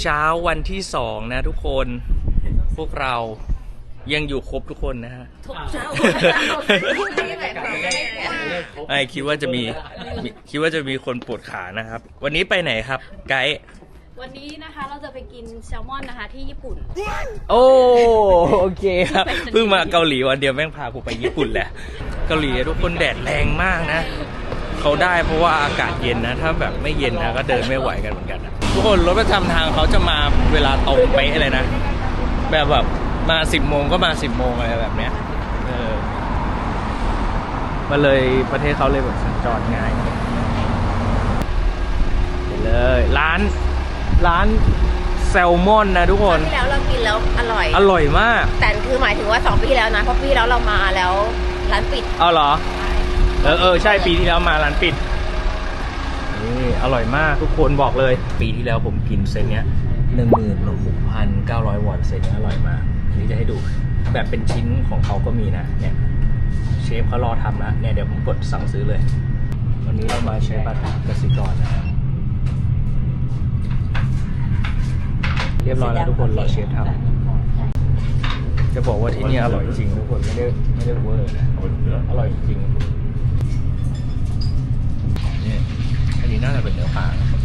เช้าวันที่สองนะทุกคนพวกเรายังอยู่ครบทุกคนนะฮะทุกเช้าไอคิดว่าจะมีมีคิดว่าจะมีคนปวดขานะครับ วันนี้ไปไหนครับ ไกด์วันนี้นะคะเราจะไปกินแซลมอนนะคะที่ญี่ปุ่น โอ้โอเคครับเพิ่งมาเกาหลีวันเดียวแม่งพากูไปญี่ปุ่นแหละ เกาหลีทุกคนแดดแรงมากนะ เขาได้เพราะว่าอากาศเย็นนะ ถ้าแบบไม่เย็นนะก็เดินไม่ไหวกันเหมือนกันนะ ทุกคนรถประจำทางเขาจะมาเวลาตรงเป๊ะเลยนะ แบบแบบมาสิบโมงก็มาสิบโมงอะไรแบบเนี้ยเออมาเลยประเทศเขาเลยแบบสัญจรง่ายไปเลย ร้านร้านแซลมอนนะทุกคนที่แล้วเรากินแล้วอร่อย อร่อยมาก แต่คือหมายถึงว่าสองปีที่แล้วนะเพราะปีที่แล้วเรามาแล้วร้านปิดเอาเหรอ เออเออใช่ปีที่แล้วมาร้านปิดนี่ อร่อยมากทุกคนบอกเลย ปีที่แล้วผมกินเซตเนี้ยหนึ่งหมื่นหกพันเก้าร้อยวอนเซตเนี้ยอร่อยมากอันนี่จะให้ดูแบบเป็นชิ้นของเขาก็มีนะเนี่ยเชฟเขารอทำแล้วเนี่ยเดี๋ยวผมกดสั่งซื้อเลย วันนี้เรามาใช้บัตรกสิกรนะครับเรียบร้อยแล้วทุกคนรอเชฟทำจะบอกว่าที่นี่อร่อยจริงทุกคนไม่ได้ไม่ได้เวอร์นะอร่อยจริงนี่ อันนี้น่าจะเป็นเนื้อปลานะครัว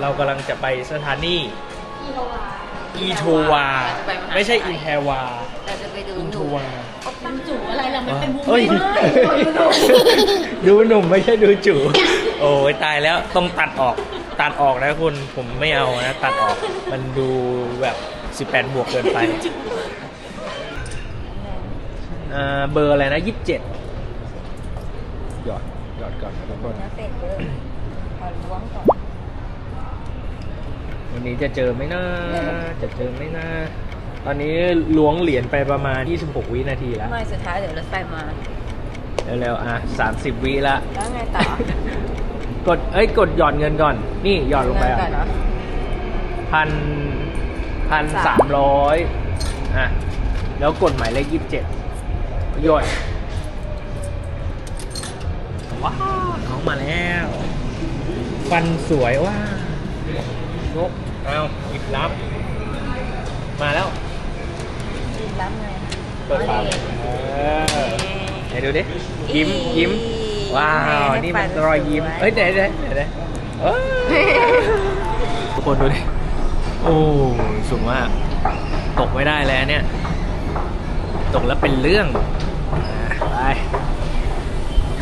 เรากำลังจะไปสถานีอีโทวา ไม่ใช่อินแทวาเราจะไปดูอินหโทนูวาจู่อะไรล่ะมันเป็นบุ้เอ้ยดูหนุ่มไม่ใช่ดูจู่โอ้ยตายแล้วต้องตัดออกตัดออกนะคุณผมไม่เอานะ ตัดออกมันดูแบบ 18 บวกเกินไปเอ่อเบอร์อะไรนะ 27 หยอดหยอดก่อนนะทุกคนนะเป็ดเบอร์ขอล้วงก่อน วันนี้จะเจอไหมนะจะเจอไหมนะตอนนี้ล้วงเหรียญไปประมาณ 26 วินาทีแล้ว ไม่สุดท้ายเดี๋ยวรถไฟมา เร็วๆ อะ 30 วิละ แล้วไงต่อ กด เอ้ย กดหย่อนเงินก่อน นี่หย่อนลงไปเงินก่อะอนเนาะพันพันสามร้อยอะ แล้วกดหมายเลขยี่สิบเจ็ดหย่อนว้าวน้องมาแล้ว ฟันสวยว่ายก เอาหยิบรับ มาแล้ว รับไงเปิดฝาเออไหนดูดิ ยิ้มยิ้ม ว้าว นี่มันรอยยิ้ม เอ้ยเดี๋ยวเดี๋ยวเดี๋ยวเดี๋ยวเอ้ยทุกคนดูดิ โอ้ สูงมาก ตกไม่ได้แล้วเนี่ย ตกแล้วเป็นเรื่องอะไป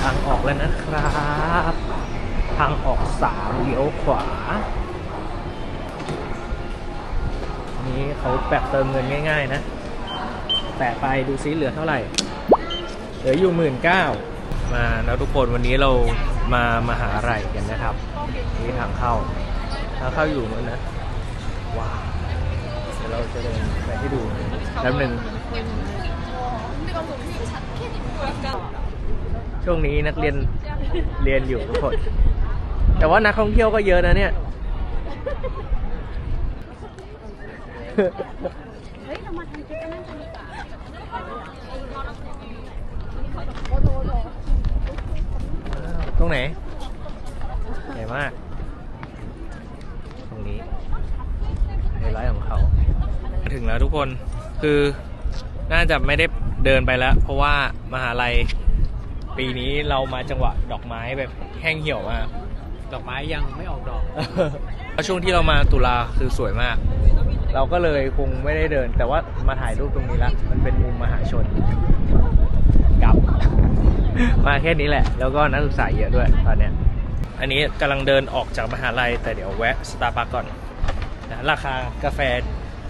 ทางออกแล้วนะครับ ทางออกสามเลี้ยวขวา นี่เขาแปะเติมเงินง่าย ๆ นะแปะไปดูซิเหลือเท่าไหร่ เหลืออยู่หมื่นเก้ามาแล้วทุกคนวันนี้เรามามาหาอะไรกันนะครับ นี่ทางเข้าทางเข้าอยู่นู้นนะ ว้าวเดี๋ยวเราจะเดินไปให้ดูแป๊บหนึ่งช่วงนี้นักเรียนเรียนอยู่ทุกคน แต่ว่านักท่องเที่ยวก็เยอะนะเนี่ย เฮ้ยเรามาทำกิจกรรมกันดีกว่าตรงไหนใหญ่มาก ตรงนี้ไฮไลท์ของเขา ถึงแล้วทุกคนคือน่าจะไม่ได้เดินไปแล้ว เพราะว่ามหาลัยปีนี้เรามาจังหวะดอกไม้แบบแห้งเหี่ยวมากดอกไม้ยังไม่ออกดอกเพราะช่วงที่เรามาตุลาคือสวยมาก เราก็เลยคงไม่ได้เดิน แต่ว่ามาถ่ายรูปตรงนี้ละมันเป็นมุมมหาชนกลับ มาแค่นี้แหละ แล้วก็นักศึกษาเยอะด้วยตอนเนี้ยอันนี้กำลังเดินออกจากมหาลัย แต่เดี๋ยวแวะสตาร์บัคก่อนนะราคากาแฟ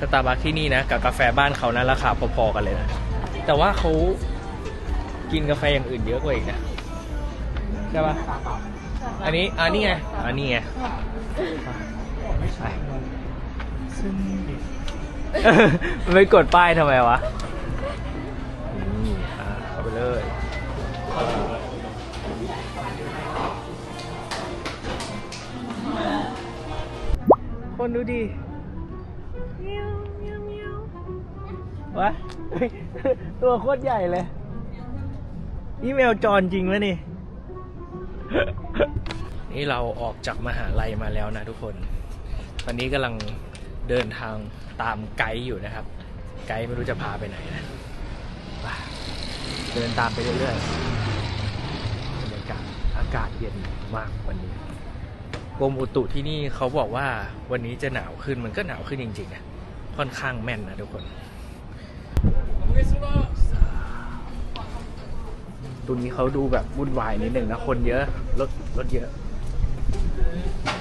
สตาร์บัคที่นี่นะ กับกาแฟบ้านเขานะราคาพอๆกันเลยนะแต่ว่าเขากินกาแฟอย่างอื่นเยอะกว่าอีกนะใช่ปะอันนี้อันนี้ไงอันนี้ไงไป ไม่กดป้ายทำไมวะอะเข้าไปเลยคนดูดิวะตัวโคตรใหญ่เลย นี่แมวจรจริงไหมนี่ นี่เราออกจากมหาลัยมาแล้วนะทุกคน ตอนนี้กำลัง เดินทางตามไกด์อยู่นะครับ ไกด์ไม่รู้จะพาไปไหนนะเดินตามไปเรื่อยๆบรรยากาศอากาศเย็นมากวันนี้กรมอุตุที่นี่เขาบอกว่าวันนี้จะหนาวขึ้นมันก็หนาวขึ้นจริงๆนะค่อนข้างแม่นนะทุกคนตรงนี้เขาดูแบบวุ่นวายนิดหนึ่งนะคนเยอะรถรถเยอะโอ้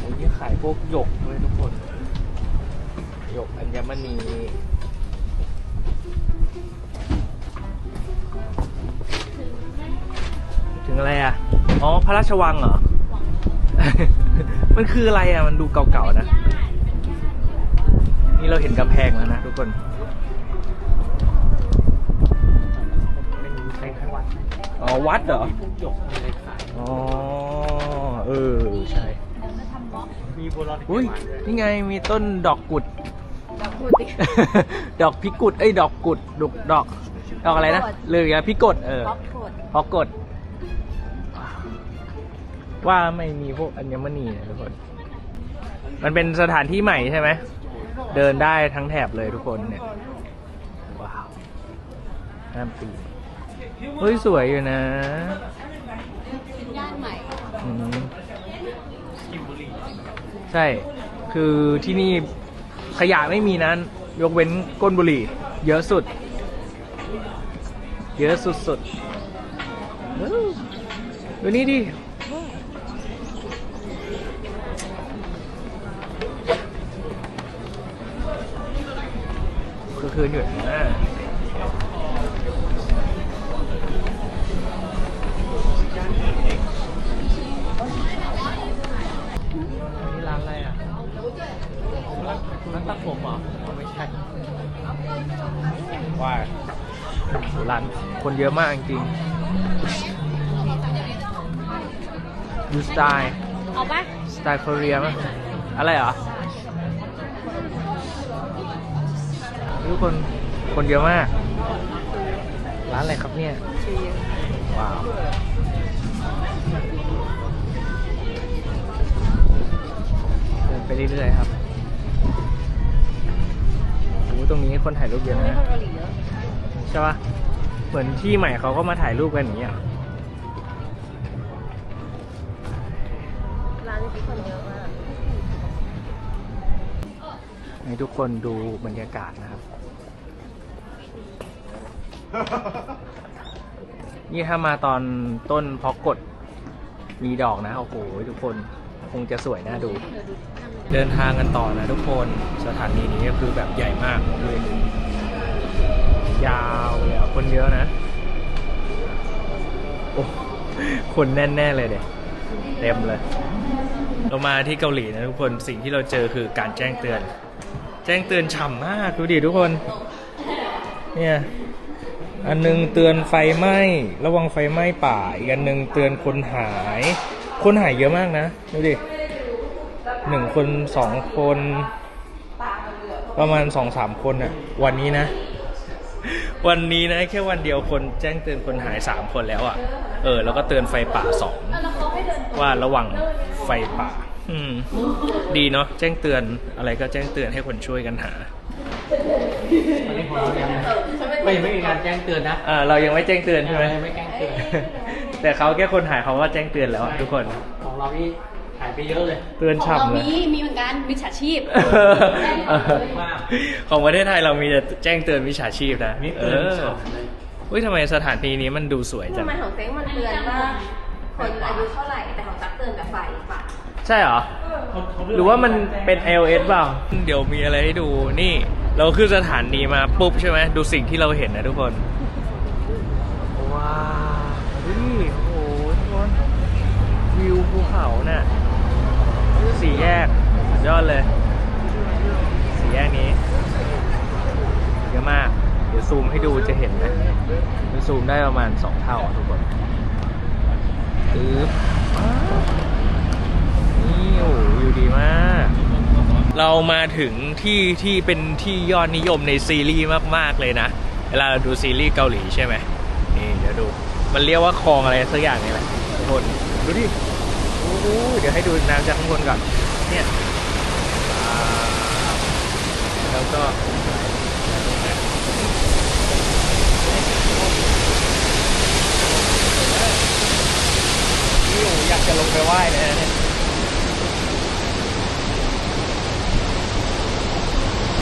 โหนี่ขายพ วกหยกด้วยทุกคนหยกอัญมณีถึงอะไรอะ อ๋อ พระราชวังเหรอ มันคืออะไรอะ มันดูเก่าๆนะ นี่เราเห็นกำแพงแล้วนะทุกคนอ๋อ วัดเหรอ อ๋อ เออ ใช่ มีโบราณอุ้ยนี่ไงมีต้นดอกกุด ดอกพูดดิดอกพิกุดเอ้ยดอกกุดดอกดอกดอกอะไรนะพิกดเลยอะพิกดเออป๊อปโคดพอกด ว่าไม่มีพวกอัญมณีนะทุกคน มันเป็นสถานที่ใหม่ใช่ไหมเดินได้ทั้งแถบเลยทุกคนเนี่ยว้าวน้ำปีเฮ้ยสวยอยู่นะย่านใหม่อืม ใช่ คือที่นี่ขยะไม่มีนะยกเว้นก้นบุหรี่ เยอะสุด เยอะสุดๆว้าวดูนี่ดิคือคืนอยู่นะ ร้านตัดผมเหรออ๋อไม่ใช่ว่าร้านคนเยอะมากจริงยูสไตล์เอาปะสไตล์เกาหลีมั้ยอะไรเหรอทุกคนคนเยอะมาก ร้านอะไรครับเนี่ยว้าวเดินไปเรื่อยๆครับโอ้ ตรงนี้คนถ่ายรูปเยอะนะเกาหลีเยอะใช่ปะเหมือนที่ใหม่เขาก็มาถ่ายรูปกันอย่างเงี้ยร้านนี้คนเยอะมากให้ทุกคนดูบรรยากาศนะครับ นี่ถ้ามาตอนต้นเพาะกดมีดอกนะ โอ้โหทุกคนคงจะสวยน่าดู เดินทางกันต่อนะทุกคนสถานีนี้ก็คือแบบใหญ่มากเลยยาวเลยอะคนเยอะนะโอ้คนแน่ๆเลยเด็เต็มเลย เรามาที่เกาหลีนะทุกคนสิ่งที่เราเจอคือการแจ้งเตือน แจ้งเตือนฉ่ำมากดูดิทุกคน เนี่ยอันหนึงเตือนไฟไหม้ระวังไฟไหม้ป่า อีกอันหนึงเตือนคนหาย คนหายเยอะมากนะดูดิ หนึ่งคนสองคน ประมาณสองสามคนอะวันนี้นะ วันนี้นะ แค่วันเดียวคนแจ้งเตือนคนหายสามคนแล้วอะเออ แล้วก็เตือนไฟป่าสองว่าระวังไฟป่า อืม ดีเนาะแจ้งเตือนอะไรก็แจ้งเตือนให้คนช่วยกันหาอันนี้ของเรายังไม่ไม่มีการแจ้งเตือนนะอ่าเรายังไม่แจ้งเตือนใช่ไหมยังไม่แจ้งเตือนแต่เขาแค่คนหายเขาก็แจ้งเตือนแล้วอะทุกคนของเรานี่หายไปเยอะเลยเตือนของเราฉ่ำเลย มีมีเหมือนกันมิจฉาชีพ มากของประเทศไทยเรามีแต่แจ้งเตือนมิจฉาชีพนะนี่เอเตือนอฉ่ำเลยอุ้ยทำไมสถานที่นี้มันดูสวยจัทำงไมของเซ้งมันเตือนว่าคนอายุเท่าไหร่แต่ของตั๊กเตือนแต่ไฟป่าใช่เหรอหรือว่ามันเป็น iOS เปล่า เดี๋ยวมีอะไรให้ดูนี่ เราขึ้นสถานีมาปุ๊บใช่ไหม ดูสิ่งที่เราเห็นนะทุกคน ว้าวนี่โอ้โหทุกคนวิวภูเขาน่ะ สี่แยกสุดยอดเลย สี่แยกนี้ เยอะมาก เดี๋ยวซูมให้ดูจะเห็นนะมันซูมได้ประมาณสองเท่าทุกคนปึ๊บว้าวนี่โอ้โหวิวดีมาก เรามาถึงที่ที่เป็นที่ยอดนิยมในซีรีส์มาก ๆ เลยนะ เวลาเราดูซีรีส์เกาหลีใช่ไหมนี่เดี๋ยวดู มันเรียกว่าคลองอะไรสักอย่างนี่แหละทุกคน ดูดิ เดี๋ยวให้ดูน้ำจากข้างบนก่อน เนี่ยอ่าแล้วก็นี่โอ้โหอยากจะลงไปไหว้เลยนะเนี่ย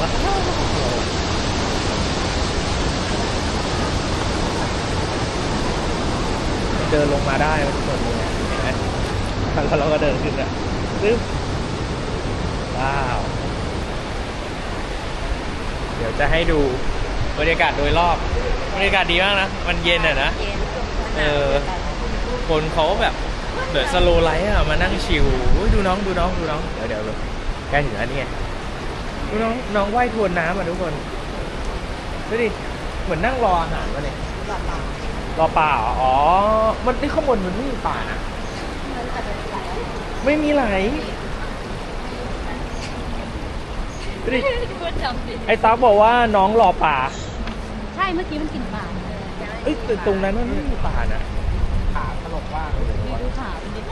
ว้าวเดินลงมาได้ เราก็เดินขึ้นอะปึ๊บว้าว เดี๋ยวจะให้ดูบรรยากาศโดยรอบบรรยากาศดีมากนะ มันเย็นอะนะ เย็นเออ คนเขาแบบเดือดสโลไลท์อะมานั่งชิลอุ๊ยดูน้องดูน้องดูน้อง เดี๋ยวเดี๋ยวดูใกล้ถึงแล้วนี่ไงดูน้องน้องว่ายทวนน้ำอะทุกคนดูดิเหมือนนั่งรออาหารวะเนี่ยรอปลาเหรออ๋อ มันที่ข้างบนมันไม่มีป่านะ ไม่มีไหลดูดิก็จำดิไอ้ตั๊กบอกว่าน้องรอปลาใช่เมื่อกี้มันกินปลาเอ้ยแต่ตรงนั้นมันไม่มีป่านะขาตลกมากเลยมีดูขาเป็นดิบ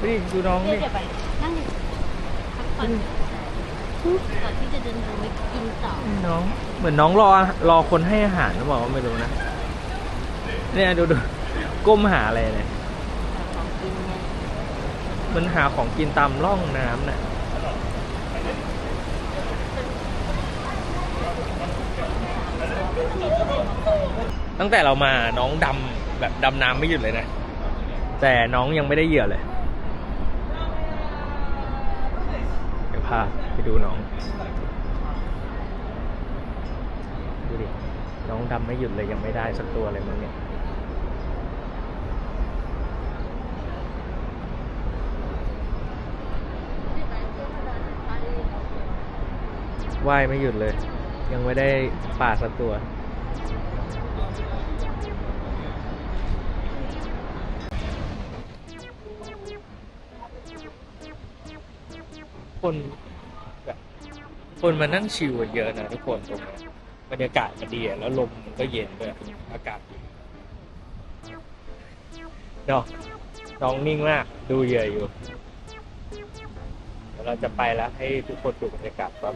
ดูดิดูน้องเดี๋ดิยวไปนั่งดิพักผ่อนก่อนที่จะเดินทางไปกินต่อน้องเหมือนน้องรอรอคนให้อาหารหรือเปล่าก็ไม่รู้นะเนี่ยดูดูก้มหาอะไรเนี่ยของกินไง มันหาของกินตามร่องน้ำน่ะตั้งแต่เรามาน้องดำแบบดำน้ำไม่หยุดเลยนะ แต่น้องยังไม่ได้เหยื่อเลย เดี๋ยวพาไปดูน้อง ดูดิ น้องดำไม่หยุดเลยยังไม่ได้สักตัวเลยมึงเนี่ย ว่ายไม่หยุดเลย ยังไม่ได้ป่าสักตัว คนแบบคนมานั่งชิลกันเยอะนะทุกคนตรงนี้บรรยากาศมันดีอะแล้วลมมันก็เย็นด้วยอากาศดีเนาะน้องนิ่งมาก ดูเหยื่ออยู่ เดี๋ยวเราจะไปแล้วให้ทุกคนดูบรรยากาศครับ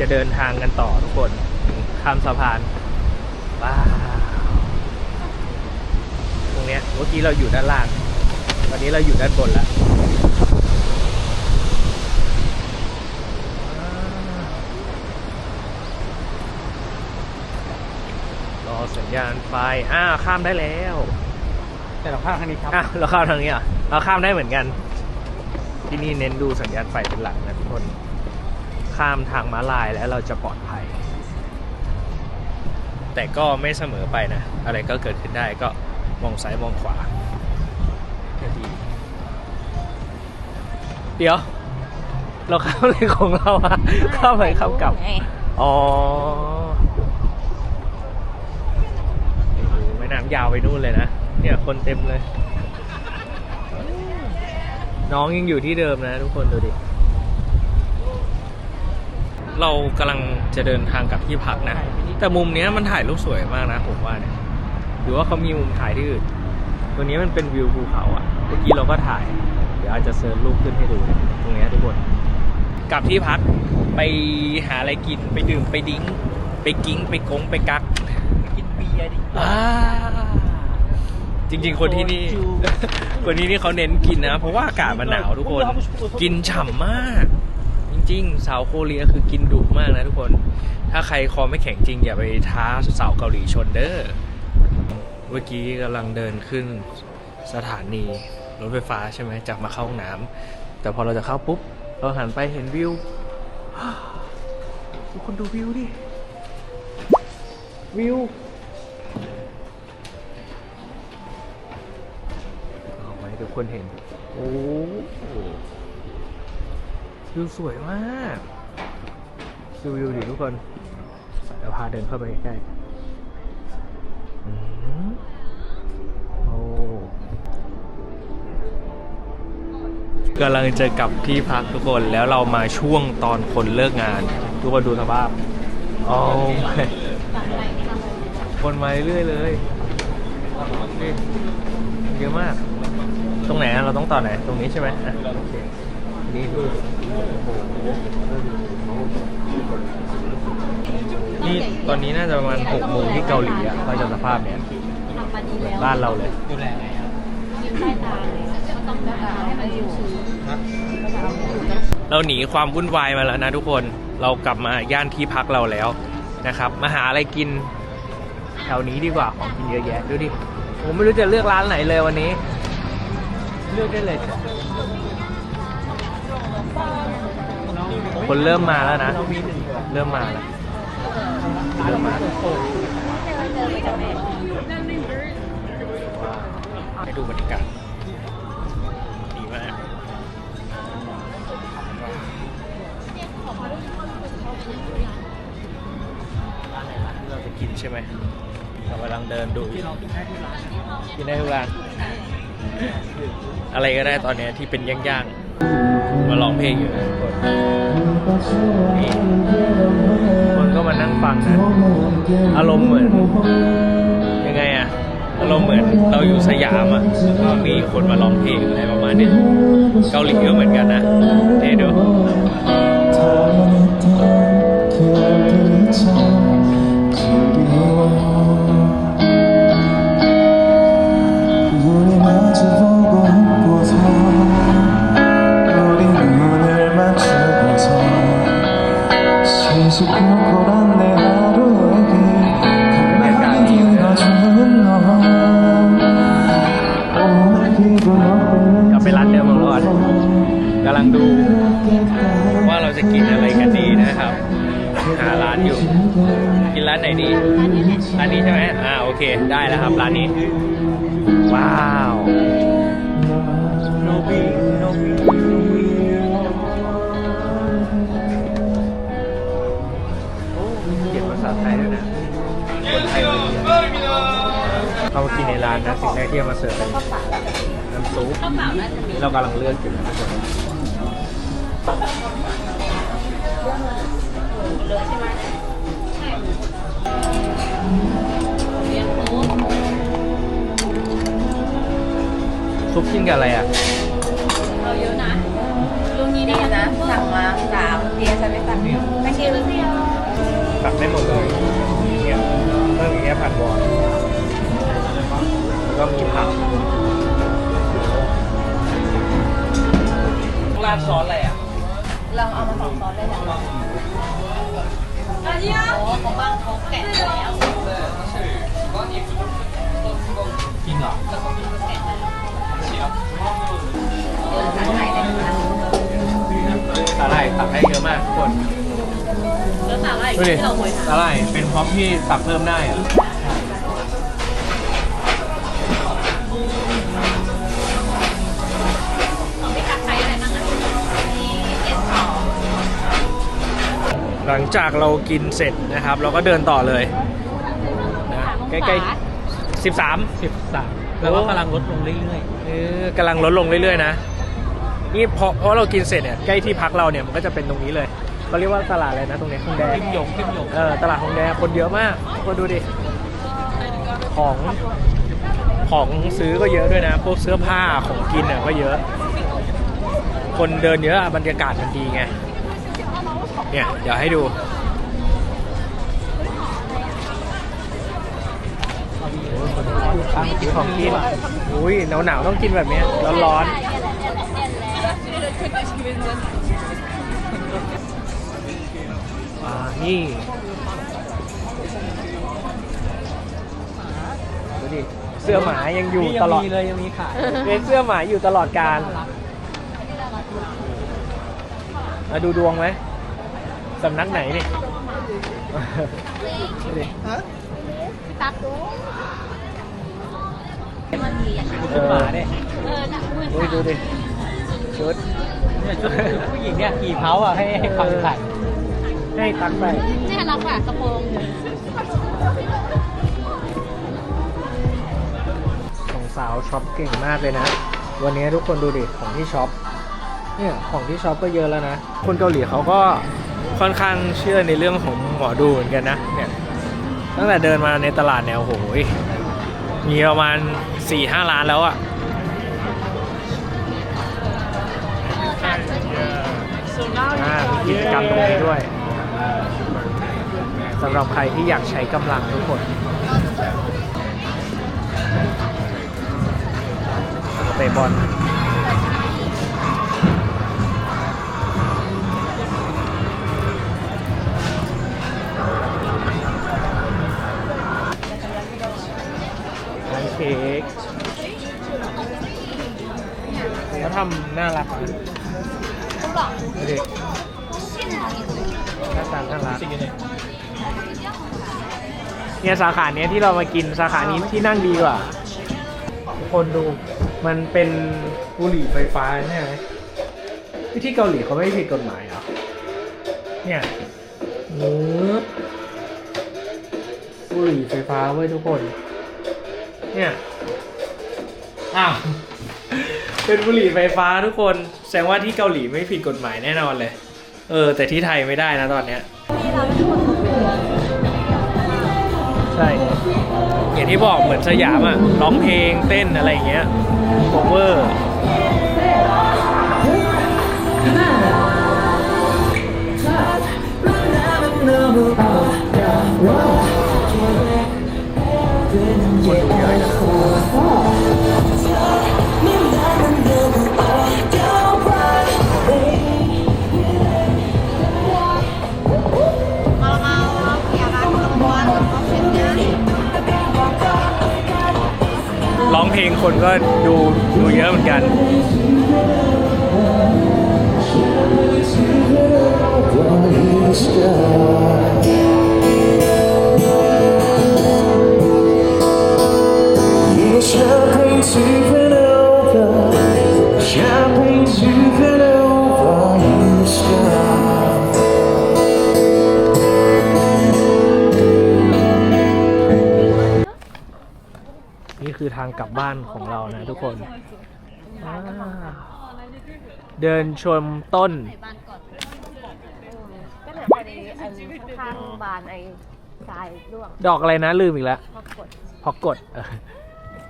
จะเดินทางกันต่อทุกคนข้ามสะพานว้าวตรงเนี้ยเมื่อกี้เราอยู่ด้านล่างตอนนี้เราอยู่ด้านบนแล้วรอสัญญาณไฟอ้าวข้ามได้แล้วแต่เราข้างทางนี้ครับอะเราข้ามทางนี้เหรอะเราข้ามได้เหมือนกัน ที่นี่เน้นดูสัญญาณไฟเป็นหลักนะทุกคน ข้ามทางม้าลายแล้วเราจะปลอดภัย แต่ก็ไม่เสมอไปนะ อะไรก็เกิดขึ้นได้ก็มองซ้ายมองขวาก็ดี เดี๋ยว เราข้ามอะไรของเราอะข้ามไปข้ามกลับไงอ๋อโอ้โหแม่น้ำยาวไปนู่นเลยนะ เนี่ยคนเต็มเลย น้องยังอยู่ที่เดิมนะทุกคนดูดิ เรากำลังจะเดินทางกลับที่พักนะ แต่มุมเนี้ยมันถ่ายรูปสวยมากนะผมว่าเนี่ยหรือว่าเขามีมุมถ่ายที่อื่นตรงนี้มันเป็นวิวภูเขาอะเมื่อกี้เราก็ถ่าย เดี๋ยวอาจจะเซิร์ชรูปขึ้นให้ดูตรงเนี้ยทุกคนกลับที่พักไปหาอะไรกินไปดื่มไปดิ้ง ไปกิ้งไปกงไปกักกินเบียร์ดิอ่าจริง ๆ คนที่นี่ คนที่นี่เขาเน้นกินนะ เพราะว่าอากาศมันหนาวทุกคน กินฉ่ำมาก จริงๆสาวโคเรียคือกินดุมากนะทุกคน ถ้าใครคอไม่แข็งจริง อย่าไปท้าสาวเกาหลีชนเด้อ เมื่อกี้กำลังเดินขึ้นสถานีรถไฟฟ้าใช่ไหมจากมาเข้าห้องน้ำแต่พอเราจะเข้าปุ๊บ เราหันไปเห็นวิวทุกคนดูวิวดิ วิวเอาไว้ทุกคนเห็น โอ้ วิวสวยมากดูวิวดิทุกคนเดี๋ยวพาเดินเข้าไปใกล้ๆอืมโอ้กำลังจะกลับที่พักทุกคนแล้วเรามาช่วงตอนคนเลิกงาน ทุกคนดูสภาพโอ้ไม่คนมาเรื่อยๆเลยนี่เยอะมาก ตรงไหนอะเราต้องต่อไหน ตรงนี้ใช่ไหมอะโอเคนี่ดู นี่ตอนนี้น่าจะประมาณหกโมงที่เกาหลีอะเราจะสภาพเนี้ยทำมาดีแล้วบ้านเราเลยดูแลไงครับยืนใต้ตาเลยก็ต้องการให้มันชื้นเราหนีความวุ่นวายมาแล้วนะทุกคนเรากลับมาย่านที่พักเราแล้วนะครับ มาหาอะไรกินแถวนี้ดีกว่าของกินเยอะแยะดูดิผมไม่รู้จะเลือกร้านไหนเลยวันนี้ เลือกได้เลย คนเริ่มมาแล้วนะ เริ่มมาแล้ว เริ่มมาให้ดูบรรยากาศดีมากเราจะกินใช่ไหมเรากำลังเดินดูกินได้ทุกร้านอะไรก็ได้ตอนนี้ที่เป็นย่างๆ มาร้องเพลงอยู่นะทุกคนนี่คนก็มานั่งฟังนะอารมณ์เหมือน ยังไงอะอารมณ์เหมือนเราอยู่สยามอะแล้วก็มีคนมาร้องเพลงอะไรประมาณนี้เกาหลีก็เหมือนกันนะเดี๋ยวดูาร้านอยู่ กินร้านไหนดี ร้านนี้ใช่ไหมอ่าโอเค ได้แล้วครับร้านนี้ ว้าวโนบีโนบีโอ้มีเขียนภาษาไทยด้วยนะคนไทยมาเขียนเข้ามากินในร้านนะสิ่งแรกที่เอามาเสิร์ฟเป็นน้ำซุปเรากำลังเลือกอยู่นะทุกคน ซุปกินกับอะไรอะ เราเยอะนะลุงนี้นี่นี่นะสั่งมาสามเดียฉันไม่สั่งไม่คิวตักได้หมดเลยเนี่ยเพิ่มอย่างเงี้ยผัดบอลแล้วก็มีผักราดซอสอะไรอะ ลองเอามาสองซอสเลยนะอันนี้โอ้เขาบ้าง จริงเหรอสาหร่ายเลยนะสาหร่ายตักได้เยอะมากทุกคนแล้วสาหร่ายดูดิที่เราหวยสาหร่ายเป็นพร็อพที่ตักเพิ่มได้อะ หลังจากเรากินเสร็จนะครับ เราก็เดินต่อเลยนะใกล้ๆสิบสามสิบสามแล้วก็กำลังลดลงเรื่อยเออกำลังลดลงเรื่อยๆนะนี่พอเพราะเรากินเสร็จเนี่ยใกล้ที่พักเราเนี่ยมันก็จะเป็นตรงนี้เลยเขาเรียกว่าตลาดอะไรนะตรงนี้คงแดๆงขึ้นหยกขึ้นหยกเออตลาดคงแดงคนเยอะมากคนดูดิของของซื้อก็เยอะด้วยนะพวกเสื้อผ้าของกินเนี่ยก็เยอะ คนเดินเยอะอะบรรยากาศมันดีไง เนี่ย เดี๋ยวให้ดูซื้อของกินอุ้ยหนาวหนาวๆต้องกินแบบเนี้ยร้อนร้อนๆอ่านี่ดูดิเสื้อหมายังอยู่ตลอดมีเลยยังมีขายเป็นเสื้อหมาอยู่ตลอดการมาดูดวงไหม สำนักไหนนี่ดูดิตักดูมันมีอะเออหมาเนี่ยเออน่ะมือดูดิดูดิชุดเนี่ยชุดผู้หญิงเนี่ยขี่เผาอะให้ให้ความขายให้ตักไปนี่รักอะกระโปรงของสาวช็อปเก่งมากเลยนะ วันนี้ทุกคนดูดิของที่ช็อปเนี่ยของที่ช็อปก็เยอะแล้วนะ คนเกาหลีเขาก็ ค่อนข้างเชื่อในเรื่องของหมอดูเหมือนกันนะเนี่ยตั้งแต่เดินมาในตลาดเนี่ยโอ้โหยมีประมาณ4ี่ห้าร้านแล้วอะอ่ามีกิจกรรมตรงนี้ด้วยสำหรับใครที่อยากใช้กำลังทุกคนเตะบอล เนี่ยสาขาเนี้ยที่เรามากินสาขานี้ที่นั่งดีกว่าทุกคนดูมันเป็นบุหรี่ไฟฟ้าใช่ไหมที่เกาหลีเขาไม่ผิดกฎหมายเหรอเนี่ยเนื้อบุหรี่ไฟฟ้าเว้ยทุกคน เนี่ย อ้าว เป็นบุหรี่ไฟฟ้าทุกคน แสดงว่าที่เกาหลีไม่ผิดกฎหมายแน่นอนเลย เออ แต่ที่ไทยไม่ได้นะตอนเนี้ย อย่างที่บอกเหมือนสยามอะร้องเพลงเต้นอะไรอย่างเงี้ยโคเวอร์เยอะ เพลงคนก็ดูดูเยอะเหมือนกัน คือทางกลับบ้านของเรานะทุกคนอ่าเดินชมต้นบ้านก่อนก็เนี่ยพอดีอันข้างๆบานไอ้ทรายร่วงดอกอะไรนะลืมอีกแล้วพอกดพอกกดเออ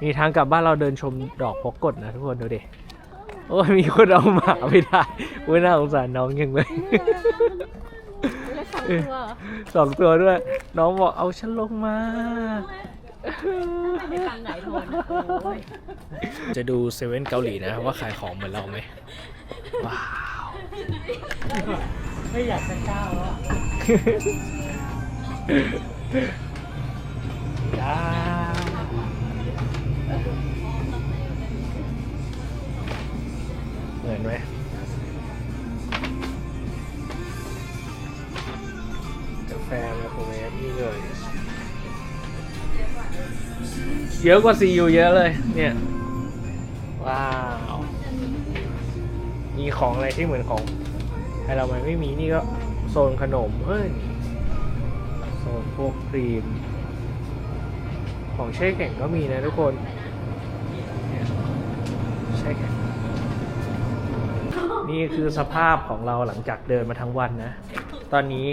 นี่ทางกลับบ้านเราเดินชมดอกพอกกดนะทุกคนดูดิโอ้ยมีคนเอาหมาไม่ได้โอ้ยน่าสงสารน้องยังเลยสองตัวเหรอสองตัวด้วย น้องบอกเอาฉันลงมา ไม่ฟังไหนโทนโอ้ยจะดูเซเว่นเกาหลีนะว่าขายของเหมือนเราไหมว้าว ไม่อยากจะก้าวแล้วอะจ้า เยอะกว่าซีอูเยอะเลย เนี่ย ว้าว มีของอะไรที่เหมือนของไทยเราไหมไม่มีนี่ก็โซนขนมเฮ้ยโซนพวกครีม ของแช่แข็งก็มีนะทุกคนเช่แข็งนี่คือสภาพของเราหลังจากเดินมาทั้งวันนะ ตอนนี้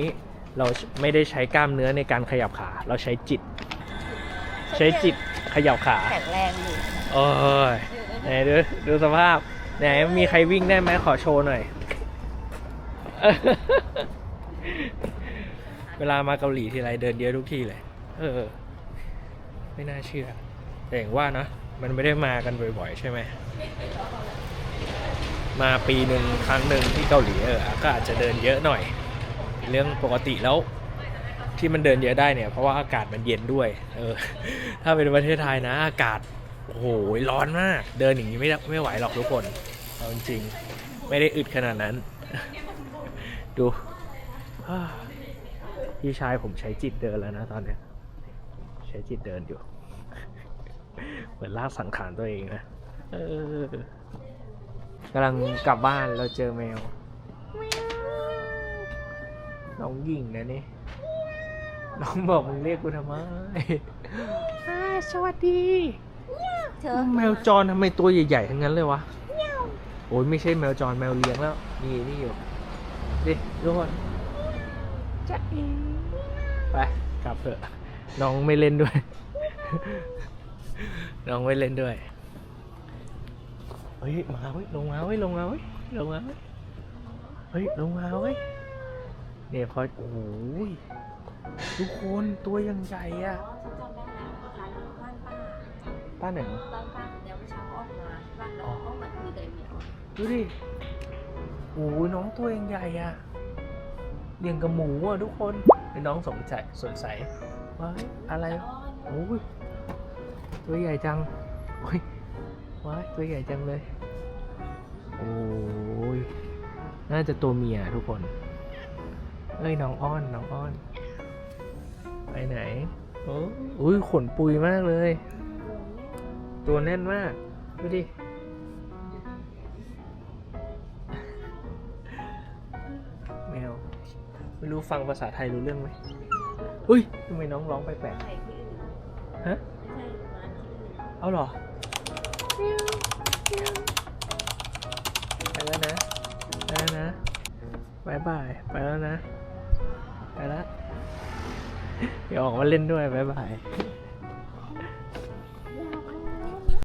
เราไม่ได้ใช้กล้ามเนื้อในการขยับขา เราใช้จิต ใช้จิตขยับขาแข็งแรงอยู่โอ้ยไหนดูดูสภาพ ไหนมีใครวิ่งได้ไหมขอโชว์หน่อย เวลามาเกาหลีทีไรเดินเยอะทุกที่เลย เออ ไม่น่าเชื่อ แต่อย่างว่าเนอะมันไม่ได้มากันบ่อยๆ ใช่ไหม มาปีหนึ่งครั้งหนึ่งที่เกาหลีเออก็อาจจะเดินเยอะหน่อย เรื่องปกติแล้ว ที่มันเดินเยอะได้เนี่ยเพราะว่าอากาศมันเย็นด้วย เออ ถ้าเป็นประเทศไทยนะอากาศโอ้โหร้อนมาก เดินอย่างนี้ไม่ได้ไม่ไหวหรอกทุกคนเอาจริงไม่ได้อึดขนาดนั้น ดูพี่ชายผมใช้จิตเดินแล้วนะตอนเนี้ยใช้จิตเดินอยู่ เหมือนลากสังขารตัวเองนะกำลังกลับบ้านเราเจอแมวน้องหญิงนะนี่ น้องบอกมึงเรียกกูทำไมอ่าสวัสดีเธอแมวจรทำไมตัวใหญ่ๆทั้งนั้นเลยวะโอ้ยไม่ใช่แมวจรแมวเลี้ยงแล้วนี่นี่อยู่ดิทุกคนจะอีไปกลับเถอะน้องไม่เล่นด้วย น้องไม่เล่นด้วยเฮ้ยมาเว้ยลงมาเว้ยลงมาเว้ยลงมาเว้ยเฮ้ยลงมาเว้ยเนี่ยพอโอ้โหย ทุกคนตัวยังใหญ่อะจำได้แล้วร้านบ้านป้าป้าไหนวะบ้านป้าเดี๋ยวเมื่อเช้าเขาออกมาบ้านเราก็เหมือนคุยกับไอ้เหมียวดูดิโอ้ยน้องตัวยังใหญ่อะเลี้ยงกับหมูอะทุกคนไอ้น้องสงสัยสงสัยว่าเฮ้ยอะไรโอ้ยตัวใหญ่จังโอ้ยว้ายตัวใหญ่จังเลยโอ้ยน่าจะตัวเมียทุกคน เอ้ยน้องอ้อนน้องอ้อน ไปไหนโอ้อุ้ยขนปุยมากเลย ตัวแน่นมาก ดูดิ แมว ไม่รู้ฟังภาษาไทยรู้เรื่องไหมอุ้ยทำไมน้องร้องไปแปลกใช่ที่อื่นๆฮะไม่ใช่ร้านที่อื่นเอาหรอไปแล้วนะ ไปแล้วนะบายบาย ไปแล้วนะ ไปแล้ว เดี๋ยวออกมาเล่นด้วยบายบาย